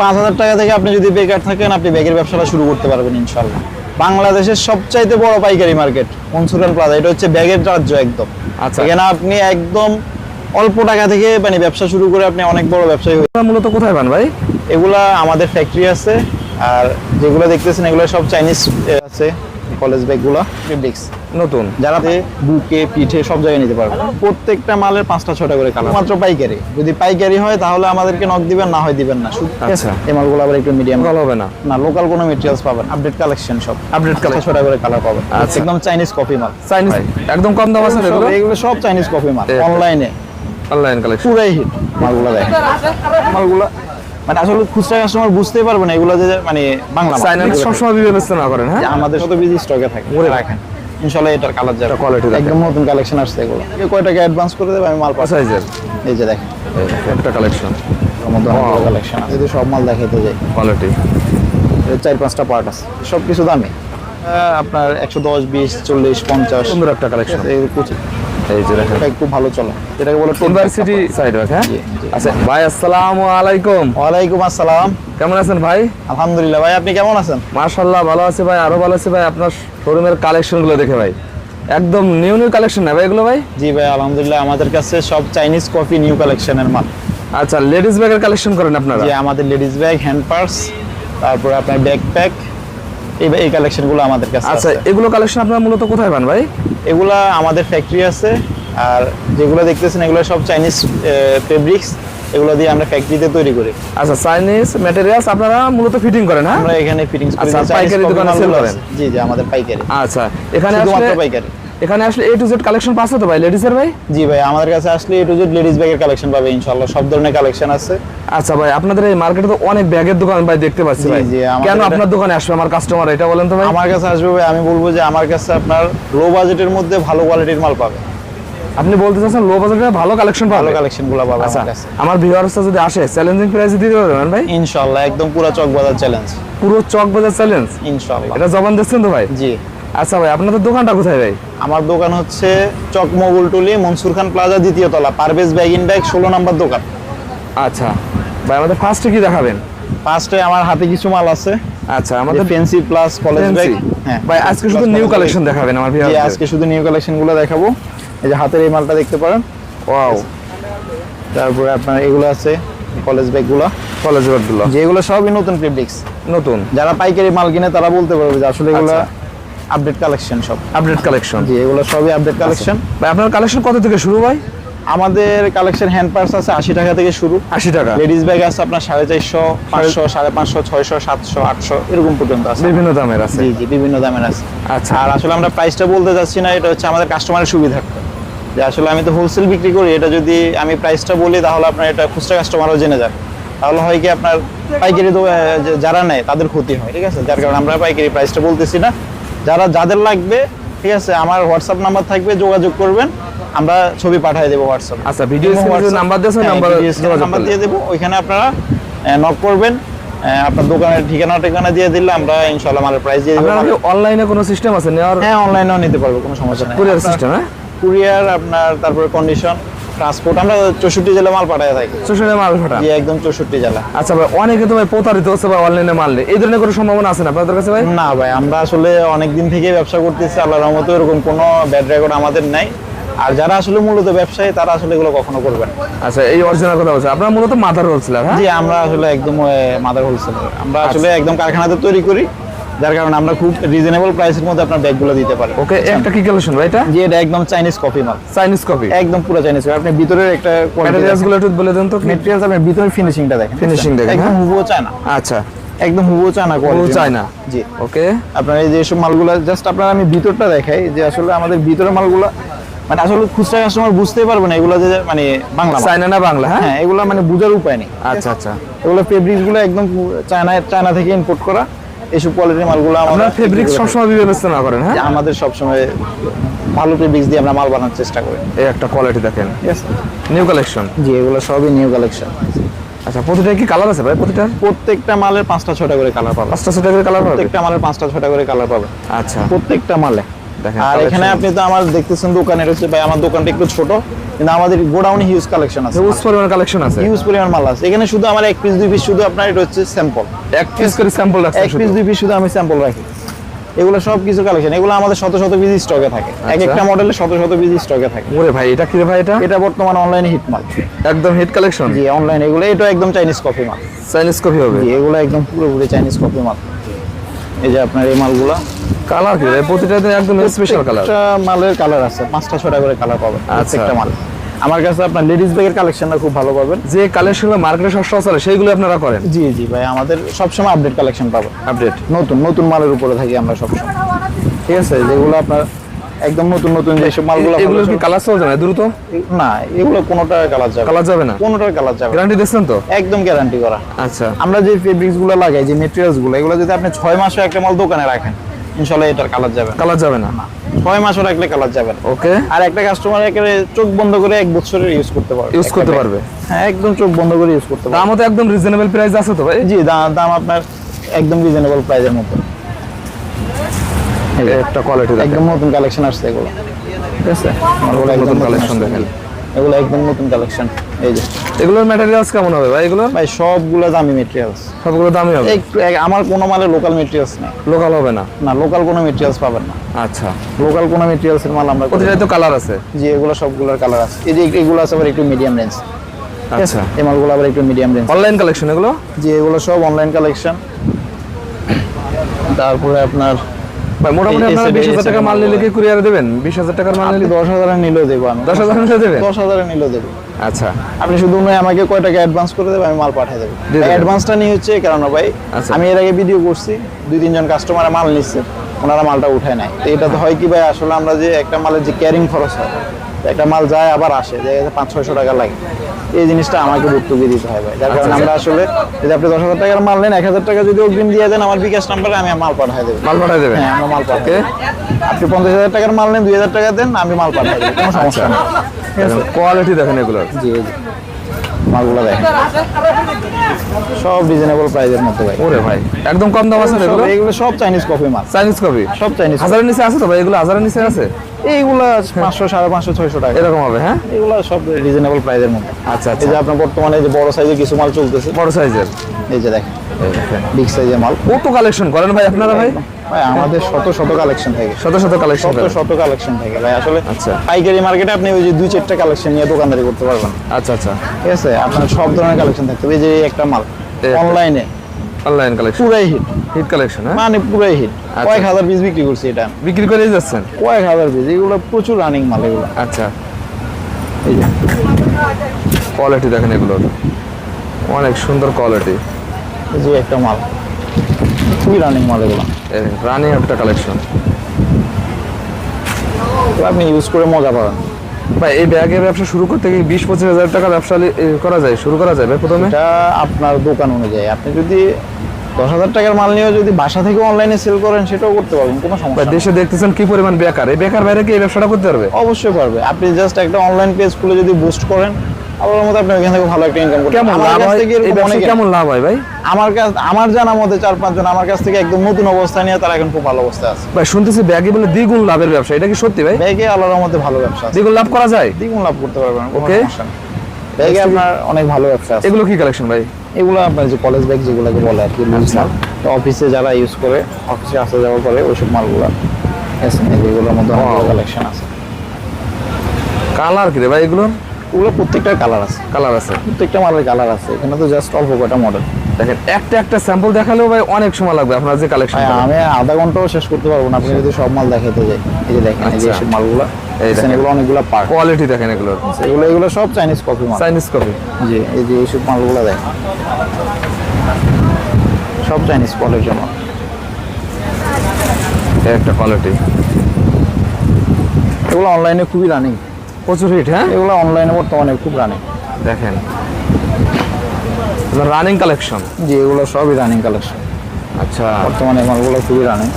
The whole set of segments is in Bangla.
পাঁচ হাজার টাকা থেকে আপনি যদি বেকার থাকেন আপনি ব্যাগের ব্যবসাটা শুরু করতে পারবেন ইনশাল্লাহ বাংলাদেশের সবচাইতে বড় পাইকারি মার্কেট মনসুরান প্লাজা। এটা হচ্ছে ব্যাগের রাজ্য একদম। আচ্ছা। এখানে আপনি একদম অল্প টাকা থেকে মানে ব্যবসা শুরু করে আপনি অনেক বড় ব্যবসায়ী মূলত কোথায় পান ভাই? এগুলা আমাদের ফ্যাক্টরি আছে। আর যেগুলো দেখতেছেন এগুলো সব চাইনিজ আছে। কলেজ ব্যাগগুলো ফেব্রিক্স নতুন। যারা বুকে পিঠে সব জায়গায় নিতে পারবে। প্রত্যেকটা মালের পাঁচটা ছটা করে কালার মাত্র পাইকারি? যদি পাইকারি হয় তাহলে আমাদেরকে নক দিবেন না হয় দিবেন না? আচ্ছা। এই মালগুলো আবার একটু মিডিয়াম ভালো হবে না। না লোকাল কোনো মেটেরিয়ালস পাবেন আপডেট কালেকশন সব। Update পাঁচটা ছটা করে কালার পাবেন। আচ্ছা। একদম চাইনিজ কপি মাল। চাইনিজ একদম কম দাম আছে এগুলো? সব- এগুলো সব চাইনিজ কপি মাল। অনলাইনে অনলাইন কালেকশন পুরাই হিট মালগুলো দেখেন মালগুলো মানে আসলে খুচরা কাস্টমার বুঝতেই পারবে না এগুলো যে মানে বাংলা সবসময় বিবেচনা করেন হ্যাঁ? আমাদের শত বিজি স্টকে থাকে। মনে রাখেন। ইনশাল্লাহ এটার কালার যাবে। কোয়ালিটি। একদম নতুন কালেকশন আসছে এগুলো। কয় টাকা অ্যাডভান্স করে দেবে? আমি মাল পাঠাই সাইজের এই যে দেখেন। একটা কালেকশন কালেকশন আছে। সব মাল দেখাইতে যাই। কোয়ালিটি চার পাঁচটা পার্ট আছে। সব কিছু দামে। আপনার একশো দশ বিশ চল্লিশ পঞ্চাশ। সুন্দর একটা কালেকশন এই যে দেখেন। খুব ভালো চলে। যেটাকে বলে ইউনিভার্সিটি সাইড হ্যাঁ। আচ্ছা ভাই আসসালামু আলাইকুম। ওয়ালাইকুম আসসালাম। কেমন আছেন ভাই? আলহামদুলিল্লাহ ভাই আপনি কেমন আছেন? ভালো আছে ভাই আরও ভালো আছে ভাই। আপনার শোরুমের কালেকশনগুলো দেখে ভাই। একদম নিউ নিউ কালেকশন না ভাই এগুলো ভাই? জি ভাই আলহামদুলিল্লাহ আমাদের কাছে সব চাইনিজ কফি নিউ কালেকশনের মাল। আচ্ছা লেডিস ব্যাগের কালেকশন করেন আপনারা? আমাদের লেডিস ব্যাগ হ্যান্ড পার্স তারপরে আপনার ব্যাকপ্যাক এই এই কালেকশনগুলো আমাদের কাছে আচ্ছা এগুলো কালেকশন আপনারা মূলত কোথায় পান ভাই? এগুলা আমাদের ফ্যাক্টরি আছে আর যেগুলো দেখতেছেন এগুলো সব চাইনিজ ফেব্রিক্স এগুলো দিয়ে আমরা ফ্যাক্টরিতে তৈরি করি। আচ্ছা চাইনিজ ম্যাটেরিয়ালস আপনারা মূলত ফিটিং করেন হ্যাঁ? আমরা এখানে ফিটিংস করি। আচ্ছা, পাইকারি দোকানে সেল করেন? জি জি আমাদের পাইকারি। আচ্ছা এখানে শুধুমাত্র পাইকারি। এখানে আসলে এ টু জেড কালেকশন পাচ্ছে তো ভাই লেডিসের ভাই? জি ভাই আমাদের কাছে আসলে এ টু জেড লেডিস ব্যাগের কালেকশন পাবে ইনশাআল্লাহ। সব ধরনের কালেকশন আছে। আচ্ছা ভাই আপনাদের এই মার্কেটে তো অনেক ব্যাগের দোকান ভাই দেখতে পাচ্ছি ভাই। কেন আপনার দোকানে আসবে আমার কাস্টমার এটা বলেন তো ভাই। আমার কাছে আসবে ভাই আমি বলব যে আমার কাছে আপনার লো বাজেটের মধ্যে ভালো কোয়ালিটির মাল পাবে। আপনি বলতে চাচ্ছেন লো বাজেটে ভালো কালেকশন ভালো কালেকশনগুলো পাবে আচ্ছা আমার ভিউয়ার্সরা যদি আসে চ্যালেঞ্জিং প্রাইসে দিতে পারবেন ভাই? ইনশাআল্লাহ একদম পুরো চক বাজার চ্যালেঞ্জ পুরো চক বাজার চ্যালেঞ্জ ইনশাআল্লাহ। এটা জবান দিচ্ছেন তো ভাই? জি। আচ্ছা ভাই আপনাদের দোকানটা কোথায় ভাই? আমার দোকান হচ্ছে চক মোগলটুলি মনসুর খান প্লাজা দ্বিতীয় তলা পারভেজ ব্যাগ ইন ব্যাগ ষোলো নম্বর দোকান। আচ্ছা। ভাই আমাদের ফার্স্টে কি দেখাবেন? ফার্স্টে আমার হাতে কিছু মাল আছে। আচ্ছা আমাদের ফেন্সি প্লাস কলেজ ব্যাগ হ্যাঁ ভাই আজকে শুধু নিউ কালেকশন দেখাবেন আমার ভিউয়ার্স আজকে শুধু নিউ কালেকশনগুলো দেখাবো। এই যে হাতের এই মালটা দেখতে পারেন। ওয়াও তারপরে আপনার এগুলো আছে কলেজ ব্যাগগুলো। কলেজগুলো। যেগুলো সবই নতুন ফেব্রিক্স নতুন। যারা পাইকারি মাল কিনে তারা বলতে পারবে যে আসলে এগুলো আচ্ছা। আপডেট কালেকশন সব। আপডেট কালেকশন জি এগুলো সবই আপডেট কালেকশন ভাই আপনার কালেকশন কত থেকে শুরু ভাই? আমাদের কালেকশন হ্যান্ড পার্স আছে আশি টাকা থেকে শুরু। আশি টাকা। লেডিস ব্যাগ আছে আপনার সাড়ে চারশো পাঁচশো সাড়ে পাঁচশো ছয়শো সাতশো আটশো এরকম পর্যন্ত আছে। বিভিন্ন দামের আছে। জি জি বিভিন্ন দামের আছে। আচ্ছা। আর আসলে আমরা প্রাইসটা বলতে চাচ্ছি না এটা হচ্ছে আমাদের কাস্টমারের সুবিধার্থে। যে আসলে আমি তো হোলসেল বিক্রি করি এটা যদি আমি প্রাইসটা বলি তাহলে আপনার এটা খুচরা কাস্টমারও জেনে যাবে। তাহলে হয় কি আপনার পাইকারি যারা নেয় তাদের ক্ষতি হয় ঠিক আছে? যার কারণে আমরা পাইকারি প্রাইসটা বলতেছি না। যারা যাদের লাগবে ঠিক আছে আমার হোয়াটসঅ্যাপ নাম্বার থাকবে যোগাযোগ করবেন আমরা ছবি পাঠিয়ে দেবো হোয়াটসঅ্যাপ আচ্ছা ভিডিও নাম্বার হ্যাঁ, নাম্বার নাম্বার দিয়ে দেবো ওইখানে আপনারা নক করবেন আপনার দোকানের ঠিকানা ঠিকানা দিয়ে দিলে আমরা ইনশাল্লাহ মালের প্রাইস দিয়ে দেবো। আপনার অনলাইনে কোনো সিস্টেম আছে? নেওয়ার হ্যাঁ অনলাইনেও নিতে পারব কোনো সমস্যা নেই। কুরিয়ার সিস্টেম হ্যাঁ? কুরিয়ার আপনার তারপরে কন্ডিশন ট্রান্সপোর্ট আমরা চৌষট্টি জেলা মাল পাঠায় থাকি। সোশ্যাল মাল জি একদম চৌষট্টি জেলা। আচ্ছা ভাই অনেকে তো ভাই প্রতারিত হচ্ছে ভাই অনলাইনে মারলে এই ধরনের কোনো সম্ভাবনা আছে না আপনাদের কাছে ভাই? না ভাই আমরা আসলে অনেক দিন থেকে ব্যবসা করতেছি আল্লাহর রহমতে এরকম কোনো ব্যাড রেকর্ড আমাদের নাই। আর যারা আসলে মূলত ব্যবসায়ী তারা আসলে এগুলো কখনো করবেন আচ্ছা এই অরিজিনাল কথা বলছে। আপনার মূলত মাথার হোলসেলার হ্যাঁ? জি আমরা আসলে একদম মাদার হোলসেলার। আমরা আসলে একদম কারখানাতে তৈরি করি। যার কারণে আমরা খুব রিজনেবল প্রাইসের মধ্যে আপনার ব্যাগগুলো দিতে পারি। ওকে একটা কি কালেকশন ভাই এটা? জি এটা একদম চাইনিজ কপি মাল। চাইনিজ কপি একদম পুরো চাইনিজ আপনি ভিতরের একটা ম্যাটেরিয়ালসগুলো একটু বলে দেন তো মেটেরিয়ালস আপনার ভিতরের ফিনিশিংটা দেখেন। Finishing দেখেন, একদম হ্যাঁ? হুবহু চায়না আচ্ছা। একদম হুবহু চায়না কোয়ালিটি চায়না। জি। ওকে আপনার এই যে সব মালগুলো জাস্ট আপনার আমি ভিতরটা দেখাই যে আসলে আমাদের ভিতরের মালগুলো মানে আসলে খুচরা কাস্টমার বুঝতেই পারবে না এগুলো যে মানে বাংলা। চাইনা না বাংলা হ্যাঁ? হ্যাঁ এগুলো মানে বোঝার উপায় নেই। আচ্ছা আচ্ছা। এগুলো ফেব্রিক্সগুলো একদম চায়না চায়না থেকে ইম্পোর্ট করা। এইসব কোয়ালিটির মালগুলো আমরা ফেব্রিক সবসময় বিবেচনা করেন হ্যাঁ? আমাদের সবসময় ভালো ফেব্রিক্স দিয়ে আমরা মাল বানানোর চেষ্টা করি। এই একটা কোয়ালিটি দেখেন। নিউ কালেকশন জি এগুলো সবই নিউ কালেকশন আচ্ছা প্রতিটা কি কালার আছে ভাই প্রতিটা প্রত্যেকটা মালের পাঁচটা ছটা করে কালার পাবে। পাঁচটা ছটা করে কালার পাবে? প্রত্যেকটা মালের পাঁচটা ছটা করে কালার পাবে। আচ্ছা। প্রত্যেকটা মালে। আর এখানে আপনি তো আমার দেখতেছেন দোকান এটা হচ্ছে ভাই আমার দোকানটা একটু ছোট কিন্তু আমাদের গোডাউনে হিউজ কালেকশন আছে। হিউজ পরিমাণ কালেকশন আছে। হিউজ পরিমাণ মাল আছে। এখানে শুধু আমার এক পিস দুই পিস শুধু আপনার এটা হচ্ছে স্যাম্পল এক পিস করে স্যাম্পল রাখছেন এক পিস দুই পিস শুধু আমি স্যাম্পল রাখি। এগুলো সব কিছু কালেকশন এগুলো আমাদের শত শত পিস স্টকে থাকে। এক আচ্ছা। একটা মডেলে শত শত পিস স্টকে থাকে। ওরে ভাই এটা কি রে ভাই এটা? এটা বর্তমানে অনলাইনে হিট মাল। একদম হিট কালেকশন জি অনলাইন এগুলো এটা একদম চাইনিজ কফি মাল। চাইনিজ কফি হবে। এগুলো একদম পুরোপুরি চাইনিজ কফি মাল। এই যে আপনার এই মালগুলো। কালার কি? প্রতিটা প্রতিটাতে একদম স্পেশাল কালার মালের কালার আছে পাঁচটা ছটা করে কালার পাবেন আচ্ছা। প্রত্যেকটা মাল। আমার কাছে আপনার লেডিস ব্যাগের কালেকশনটা খুব ভালো পাবেন। যে কালেকশনগুলো মার্কেটে সস্তা চলে সেইগুলো আপনারা করেন? জি জি ভাই আমাদের সবসময় আপডেট কালেকশন পাবেন আপডেট নতুন নতুন মালের উপরে থাকি আমরা সবসময়। ঠিক আছে যেগুলো আপনার একদম নতুন নতুন যেসব মালগুলো এগুলো কি কালার চলছে না দ্রুত? না এগুলো কোনোটার কালার যাবে কালার যাবে না? কোনোটার কালার যাবে গ্যারান্টি দিচ্ছেন তো? একদম গ্যারান্টি করা। আচ্ছা। আমরা যে ফেব্রিক্সগুলো লাগাই যে মেটেরিয়ালসগুলো এগুলো যদি আপনি ছয় মাসও একটা মাল দোকানে রাখেন ইনশাল্লাহ এটার কালার যাবে। কালার যাবে না? ছয় মাসও রাখলে কালার যাবে ওকে আর একটা কাস্টমার একেবারে চোখ বন্ধ করে এক বছরের ইউজ করতে পারবে। ইউজ করতে পারবে? হ্যাঁ একদম চোখ বন্ধ করে ইউজ করতে পারবে। দামও তো একদম রিজনেবল প্রাইস আছে তো ভাই? জি দাম দাম আপনার একদম রিজনেবল প্রাইসের যে, একটা কোয়ালিটি একদম নতুন কালেকশন আসছে এগুলো। ঠিক আছে? এগুলো একদম নতুন নতুন দেখেন। এগুলো একদম নতুন কালেকশন এই যে। এগুলোর ম্যাটেরিয়ালস কেমন হবে ভাই এগুলো? ভাই সবগুলো দামি মেটেরিয়ালস সবগুলো দামি হবে? একটু আমার কোনো মালে লোকাল মেটেরিয়ালস নেই। লোকাল হবে না? না লোকাল কোনো মেটেরিয়ালস পাবেন না। আচ্ছা। লোকাল কোনো মেটেরিয়ালস এর মাল আমরা না। প্রতিটাই তো কালার আছে? জি এগুলো সবগুলোর কালার আছে। এই যে এগুলো আছে আবার একটু মিডিয়াম রেঞ্জ আচ্ছা। এই মালগুলো আবার একটু মিডিয়াম রেঞ্জ অনলাইন কালেকশন এগুলো? জি এগুলো সব অনলাইন কালেকশন তারপরে আপনার ভাই মোটামুটি আপনারা টাকা মাল নিলে কি কুরিয়ারে দেবেন? বিশ হাজার টাকার মাল নিলে নিলেও দেবো আমি দশ হাজার নিলে দেবেন? নিলেও দেবো। আচ্ছা। আপনি শুধু নয় আমাকে কয় টাকা অ্যাডভান্স করে দেবে আমি মাল পাঠিয়ে দেবো। অ্যাডভান্সটা নিয়ে হচ্ছে কেন ভাই আচ্ছা। আমি এর আগে ভিডিও করছি দুই তিনজন কাস্টমার মাল নিচ্ছে ওনারা মালটা উঠায় নাই। তো এটা তো হয় কি ভাই আসলে আমরা যে একটা মালের যে ক্যারিং খরচ হয় একটা মাল যায় আবার আসে যে পাঁচ ছয়শো টাকা লাগে। এই জিনিসটা আমাকে ভুক্তভোগী দিতে হবে যার কারণে আমরা আসলে যদি আপনি দশ হাজার টাকার মাল নেন এক হাজার টাকা যদি অগ্রিম দিয়ে দেন আমার বিকাশ নাম্বারে আমি মাল পাঠাই দেবো। মাল পাঠাই দেবেন? হ্যাঁ আমরা মাল পাঠাই আপনি পঞ্চাশ হাজার টাকার মাল নেন দুই হাজার টাকা দেন আমি মাল পাঠাই দেবো। কোনো সমস্যা নেই। কোয়ালিটি দেখেন এগুলো জি জি। মালগুলো দেখেন সব রিজনেবল প্রাইসের মধ্যে ভাই। ওরে ভাই একদম কম দাম আছে এগুলো? এগুলো সব চাইনিজ কফি মাল। চাইনিজ কফি সব চাইনিজ হাজারের নিচে আছে তো ভাই এগুলো হাজারের নিচে আছে? এইগুলো পাঁচশো সাড়ে পাঁচশো ছয়শো টাকা। এরকম হবে হ্যাঁ? এগুলো সব রিজনেবল প্রাইসের মধ্যে। আচ্ছা আচ্ছা। যে আপনার বর্তমানে যে বড় সাইজের কিছু মাল চলতেছে। বড় সাইজের এই যে দেখেন। বিগ সাইজের মাল। কত কালেকশন করেন ভাই আপনারা ভাই? ভাই আমাদের শত শত কালেকশন থাকে। শত শত কালেকশন শত শত কালেকশন থাকে ভাই। আসলে আচ্ছা। পাইকারি মার্কেটে আপনি ওই যে দুই চারটা কালেকশন নিয়ে দোকানদারি করতে পারবেন। আচ্ছা আচ্ছা। ঠিক আছে? আপনার সব ধরনের কালেকশন থাকতে হবে। যে একটা মাল অনলাইনে অনলাইন কালেকশন পুরাই হিট হিট কালেকশন মানে পুরাই হিট আচ্ছা। কয়েক হাজার পিস বিক্রি করছি এটা। বিক্রি করে যাচ্ছেন? কয়েক হাজার পিস এগুলো প্রচুর রানিং মাল এগুলো। আচ্ছা। এই যে। কোয়ালিটি দেখেন এগুলোর। অনেক সুন্দর কোয়ালিটি যে একটা মাল। খুবই রানিং মাল এগুলো? রানিং একটা কালেকশন আপনি ইউজ করে মজা পাবেন। ভাই এই ব্যাগের ব্যবসা শুরু করতে কি বিশ পঁচিশ হাজার টাকা ব্যবসা করা যায়? শুরু করা যায় ভাই প্রথমে? এটা আপনার দোকান অনুযায়ী। আপনি যদি দশ হাজার টাকার মাল নিয়েও যদি বাসা থেকে অনলাইনে সেল করেন সেটাও করতে পারবেন কোনো সমস্যা দেশে দেখতেছেন কি পরিমাণ বেকার। এই বেকার বাইরে কি এই ব্যবসাটা করতে পারবে? অবশ্যই পারবে আপনি জাস্ট একটা অনলাইন পেজ খুলে যদি বুস্ট করেন আবার মতো আপনি ওইখান থেকে ভালো একটা ইনকাম করতে কেমন লাভ হয়? অনেকে- কেমন লাভ হয় ভাই? আমার কাছ আমার জানা মতে চার পাঁচজন আমার কাছ থেকে একদম নতুন অবস্থা নিয়ে তারা এখন খুব ভালো অবস্থায় আছে। ভাই শুনতেছি ব্যাগে বলে দ্বিগুণ লাভের ব্যবসা। এটা কি সত্যি ভাই? ব্যাগে আল্লাহর মধ্যে ভালো ব্যবসা আছে। দ্বিগুণ লাভ করা যায়? দ্বিগুণ লাভ করতে পারবেন ব্যাগে আপনার অনেক ভালো ব্যবসা আছে। এগুলো কি কালেকশন ভাই? এগুলো আপনার যে কলেজ ব্যাগ যেগুলোকে বলে আর কি লুজ আচ্ছা। তো অফিসে যারা ইউজ করে অফিসে আসা যাওয়া করে ওইসব মালগুলো এগুলোর মধ্যে কালেকশন আছে। কালার কি রে ভাই এগুলো ওগুলো প্রত্যেকটার কালার আছে কালার আছে প্রত্যেকটা মালের কালার আছে। এখানে তো জাস্ট অল্প কয়টা মডেল দেখেন একটা একটা স্যাম্পল দেখালেও ভাই অনেক সময় লাগবে আপনার যে কালেকশন আমি আধা ঘন্টাও শেষ করতে পারব না আপনি যদি সব মাল দেখাতে যাই এই যে দেখেন এই যে আচ্ছা। সব মালগুলো এই দেখেন। এগুলো অনেকগুলো কোয়ালিটি দেখেন এগুলোর এগুলো এগুলো সব চাইনিজ মাল। চাইনিজ কপি জি এই যে এইসব মালগুলো দেখেন। সব চাইনিজ একটা কোয়ালিটি এগুলো অনলাইনে খুবই রানিং প্রচুর হিট হ্যাঁ? এগুলো অনলাইনে বর্তমানে খুব রানিং দেখেন। রানিং কালেকশন জি এগুলো সবই রানিং কালেকশন আচ্ছা। বর্তমানে মালগুলো খুবই রানিং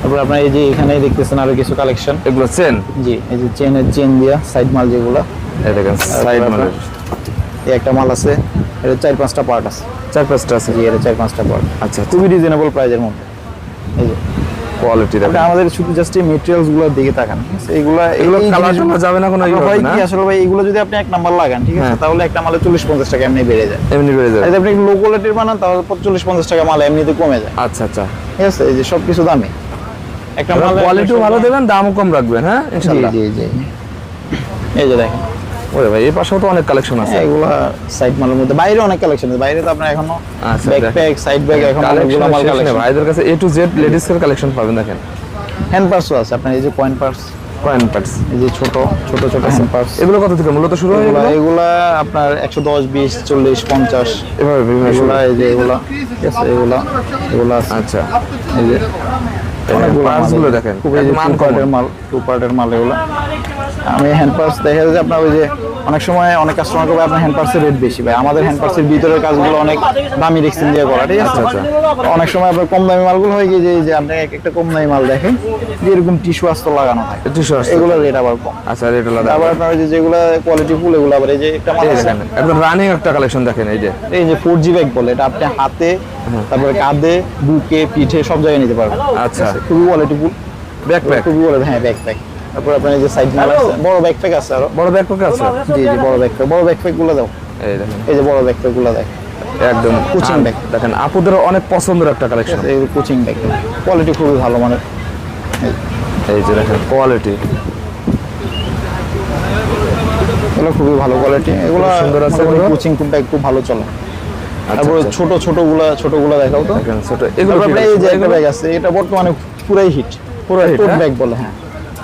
তারপর আপনার এই যে এখানে দেখতেছেন আরও কিছু কালেকশন এগুলো চেন জি এই যে চেনের চেন দিয়া সাইড মাল যেগুলো। এই দেখেন সাইড মানে এই একটা মাল আছে এটা চার পাঁচটা পার্ট আছে। চার পাঁচটা আছে? জি এটা চার পাঁচটা পার্ট আচ্ছা খুবই রিজনেবল প্রাইজের মধ্যে। এই যে কোয়ালিটি দেখেন। আমাদের শুধু জাস্ট এই মেটেরিয়ালসগুলো দিকে তাকান ঠিক এগুলো এই colour যাবে না কোনো ই হয় কি? আসলে ভাই এগুলো যদি আপনি এক নাম্বার লাগান ঠিক আছে? হ্যাঁ। তাহলে একটা মালে চল্লিশ পঞ্চাশ টাকা এমনি বেড়ে যায়। এমনি বেড়ে যাবে। যদি আপনি লো কোয়ালিটির বানান তাহলে চল্লিশ পঞ্চাশ টাকা মাল এমনিতে কমে যায়। আচ্ছা আচ্ছা। ঠিক আছে? এই যে সব কিছু দামি। একটা মালে কোয়ালিটিও ভালো দেবেন দামও কম রাখবেন হ্যাঁ? জি জি জি। এই যে দেখেন। ওরে ভাই এই পাশেও তো অনেক কালেকশন আছে। এগুলা সাইড মালের মধ্যে বাইরে অনেক কালেকশন আছে। বাইরে তো আপনার এখনও আচ্ছা, ব্যাকপ্যাক সাইড ব্যাগ এখন অনেকগুলো মাল কালেকশন ভাইদের কাছে এ টু জেড লেডিস এর কালেকশন পাবেন দেখেন। হ্যান্ড পার্সও আছে। আপনার এই যে কয়েন পার্স কয়েন পার্টস এই যে ছোট ছোট ছোট হ্যান্ড পার্স এগুলো কত থেকে? মূলত শুরু হয় এগুলা আপনার একশো দশ বিশ চল্লিশ পঞ্চাশ। এভাবে বিভিন্ন এগুলা এই যে এগুলা। এগুলা এগুলা আচ্ছা। এই যে অনেকগুলো parts মালগুলো এই যে, দেখেন, খুব টু পার্টের মাল টু পার্টের মাল এগুলো। আমি হ্যান্ড পার্স দেখা যায় আপনার ওই যে অনেক সময় অনেক কাস্টমার করবে আপনার হ্যান্ড পার্সের রেট বেশি ভাই। আমাদের হ্যান্ড পার্সের ভিতরের কাজগুলো অনেক দামি রেক্সিন দিয়ে করা ঠিক আছে আচ্ছা, অনেক সময় আপনার কম দামি মালগুলো হয় কি যে আপনি এক একটা কম দামি মাল দেখেন যে এরকম টিস্যু আস্ত লাগানো থাকে টিস্যু আসছে এগুলো রেট আবার কম। আচ্ছা রেট আলাদা। আবার আপনার যে যেগুলো কোয়ালিটি ফুল এগুলো আবার এই যে একটা মাল আছে। একদম রানিং একটা কালেকশন দেখেন এই যে। এই যে ফোর জি ব্যাগ বলে এটা আপনি হাতে তারপরে কাঁধে বুকে পিঠে সব জায়গায় নিতে পারবেন। আচ্ছা। খুবই কোয়ালিটি ফুল ব্যাকপ্যাক খুবই বড় হ্যাঁ ব্যাকপ্যাক তারপর আপনার যে সাইড মাল আছে বড় ব্যাকপ্যাক আছে আরও। বড় ব্যাকপ্যাক আছে? জি জি বড় ব্যাকপ্যাক বড় ব্যাকপ্যাকগুলো দাও। এই দেখেন। এই যে বড় ব্যাকপ্যাকগুলো দেখ। একদম আর bag। দেখেন আপুদের অনেক পছন্দের একটা কালেকশন এই কোচিং ব্যাগ কোয়ালিটি খুবই ভালো মানে। এই যে দেখেন কোয়ালিটি এগুলো খুবই ভালো কোয়ালিটি এগুলো সুন্দর আছে এগুলো। কোচিং ব্যাগ খুব ভালো চলে। তারপর আচ্ছা। ছোট ছোটগুলা ছোটগুলা দেখাও তো। ছোট। এগুলো এই যে একটা ব্যাগ আছে এটা বর্তমানে পুরাই হিট পুরো hit, টোট হ্যাঁ? ব্যাগ বলে হ্যাঁ।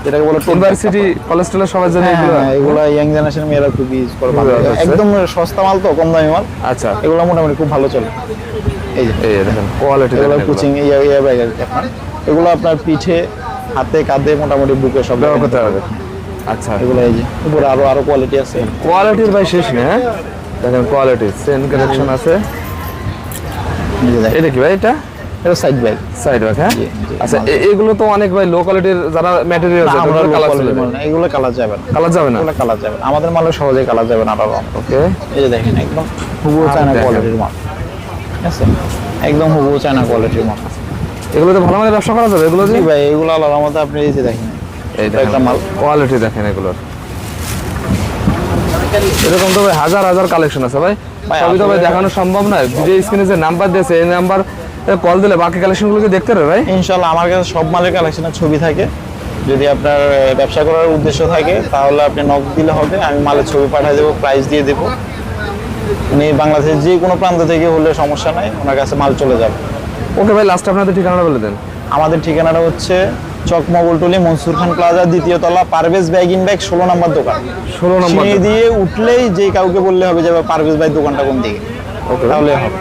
যেটাকে বলে ইউনিভার্সিটি কলেস্ট্রলের সবার জন্য এগুলো। হ্যাঁ, ইয়াং জেনারেশন মেয়েরা খুব ইউজ করে ভালো একদম সস্তা মাল তো কম দামি মাল। আচ্ছা। এগুলো মোটামুটি খুব ভালো চলে। এই যে। এই দেখেন কোয়ালিটি এগুলো কোচিং ইয়া ইয়া ব্যাগ আপনার এগুলো আপনার পিঠে হাতে কাঁধে মোটামুটি বুকে সব ব্যবহার করতে হবে। আচ্ছা। এগুলো এই যে উপরে আরও আরও কোয়ালিটি আছে। কোয়ালিটির ভাই শেষ নেই হ্যাঁ? দেখেন কোয়ালিটি সেন কালেকশন আছে। এই এটা কি ভাই এটা? এটা সাইড ব্যাগ সাইড ব্যাগ হ্যাঁ। আচ্ছা এগুলো তো অনেক ভাই লো কোয়ালিটির যারা ম্যাটেরিয়াল আছে কালার চলে না, এগুলো কালার যাবে না। কালার যাবে না? এগুলো কালার যাবে না। আমাদের মালে সহজে কালার যাবে না ওকে এই যে দেখেন একদম হুবহু চায়না কোয়ালিটির মাল। ঠিক আছে? একদম হুবহু চায়না কোয়ালিটির মাল এগুলো তো ভালো মানের ব্যবসা করা যাবে এগুলো জি ভাই এগুলো আলাদা মতো আপনি এই যে দেখেন। এই একটা মাল। কোয়ালিটি দেখেন এগুলোর। এরকম তো ভাই হাজার হাজার কালেকশন আছে ভাই। ভাই, সবই তো ভাই দেখানো সম্ভব নয়। ভিডিও স্ক্রিনে যে নাম্বার দিয়েছে এই নাম্বার কল দিলে বাকি কালেকশনগুলোকে দেখতে পারবে ভাই? ইনশাল্লাহ আমার কাছে সব মালের কালেকশনের ছবি থাকে। যদি আপনার ব্যবসা করার উদ্দেশ্য থাকে তাহলে আপনি নক দিলে হবে আমি মালের ছবি পাঠিয়ে দেবো প্রাইস দিয়ে দেবো। উনি বাংলাদেশের যে কোনো প্রান্ত থেকে হলে সমস্যা নাই ওনার কাছে মাল চলে যাবে। ওকে ভাই লাস্ট আপনাদের ঠিকানাটা বলে দেন। আমাদের ঠিকানাটা হচ্ছে চকমগলটুলি মনসুর খান প্লাজা দ্বিতীয় তলা পারভেজ ব্যাগ ইন ব্যাগ ষোলো নম্বর দোকান। ষোলো নম্বর দিয়ে উঠলেই যে কাউকে বললে হবে যে পারভেজ ভাই দোকানটা কোন দিকে? Okay. তাহলে হবে।